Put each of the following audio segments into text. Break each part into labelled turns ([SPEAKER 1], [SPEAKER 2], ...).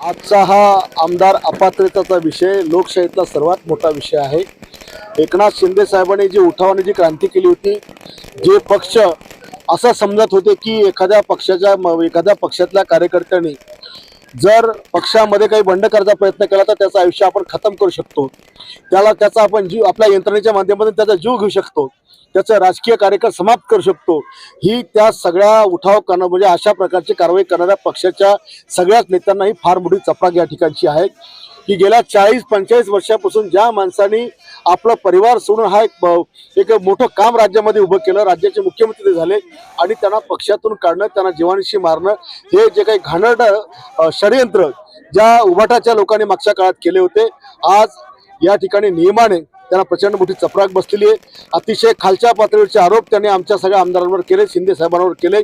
[SPEAKER 1] आजचा हा आमदार अपात्रतेचा विषय लोकशाहीतला सर्वात मोठा विषय आहे. एकनाथ शिंदे साहेबांनी जी उठावाने जी क्रांती केली होती जे पक्ष असं समजत होते की एखाद्या पक्षाच्या एखाद्या पक्षातल्या कार्यकर्त्यांनी जर पक्षामध्ये काही बंड करायचा प्रयत्न केला तर त्याचं आयुष्य आपण खतम करू शकतो. त्याला त्याचा आपण जीव आपल्या यंत्रणेच्या माध्यमातून त्याचा जीव घेऊ शकतो. त्याचं राजकीय कार्यकाळ समाप्त करू शकतो. ही त्या सगळ्या उठाव करणं म्हणजे अशा प्रकारची कारवाई करणाऱ्या पक्षाच्या सगळ्याच नेत्यांना ही फार मोठी चपराक या ठिकाणची आहे. की गेल्या चाळीस पंचेचाळीस वर्षापासून ज्या माणसांनी आपला परिवार सोडून हा एक एक मोठं काम राज्यामध्ये उभं केलं राज्याचे मुख्यमंत्री ते झाले आणि त्यांना पक्षातून काढणं त्यांना जीवानिशी मारणं हे जे काही घाणेरड षडयंत्र ज्या उभाटाच्या लोकांनी मागच्या काळात केले होते आज या ठिकाणी नियमाने त्यांना प्रचंड मोठी चपराक बसलेली आहे. अतिशय खालच्या पातळीवरचे आरोप त्यांनी आमच्या सगळ्या आमदारांवर केले शिंदे साहेबांवर केले.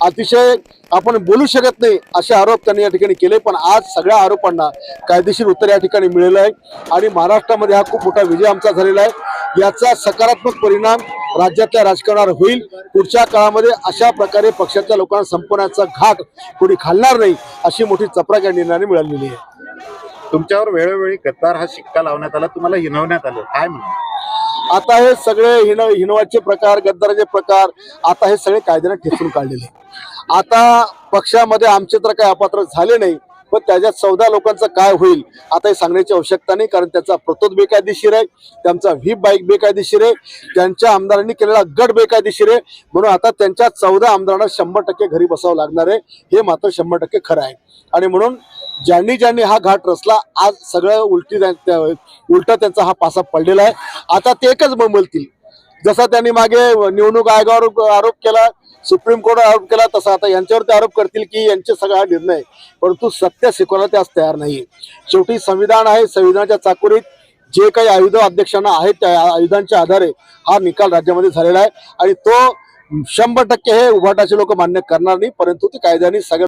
[SPEAKER 1] अतिशय आपण बोलू शकत नाही असे आरोप त्यांनी या ठिकाणी केले पण आज सगळ्या आरोपांना कायदेशीर उत्तर या ठिकाणी मिळेलं आहे. आणि महाराष्ट्रामध्ये हा खूप मोठा विजय आमचा झालेला आहे. याचा सकारात्मक परिणाम राज्यातल्या राजकारणावर होईल. पुढच्या काळामध्ये अशा प्रकारे पक्षाच्या लोकांना संपवण्याचा घाट कोणी खालणार नाही अशी मोठी चपराक या निर्णयाने मिळालेली आहे.
[SPEAKER 2] तुमच्यावर वेळोवेळी गद्दार हा शिक्का लावण्यात आला तुम्हाला हिनवण्यात आलं. काय म्हणून
[SPEAKER 1] आता हे सगळे हिन हिनवाचे प्रकार गद्दाराचे प्रकार आता हे सगळे कायद्याने ठेचून काढलेले. आता पक्षामध्ये आमचे तर काही अपात्र झाले नाही पण त्याच्यात चौदा लोकांचं काय होईल आता हे सांगण्याची आवश्यकता नाही कारण त्याचा प्रतोद बेकायदेशीर आहे त्यांचा व्हीप बाईक बेकायदेशीर आहे त्यांच्या आमदारांनी केलेला गट बेकायदेशीर आहे म्हणून आता त्यांच्या चौदा आमदारांना शंभर टक्के घरी बसावं लागणार आहे हे मात्र शंभर टक्के खरं आहे. आणि म्हणून ज्यांनी ज्यांनी हा घाट रचला आज सगळं उलटी उलटा त्यांचा हा पासा पडलेला आहे. आता ते एकच बंबलतील. जसा त्यांनी मागे निवडणूक आयोगावर आरोप केला सुप्रीम कोर्ट आरोप केला तसा. आता यांच्यावरती आरोप करतील की यांचे सगळा हा निर्णय. परंतु सत्य शिकवायला त्यास तयार नाही शेवटी संविधान आहे. संविधानाच्या चाकोरीत जे काही आयुध अध्यक्षांना आहेत त्या आयुधांच्या आधारे हा निकाल राज्यामध्ये झालेला आहे. आणि तो शंभर टक्के हे उभाटाचे लोक मान्य करणार नाही. परंतु ते कायद्याने सगळ्या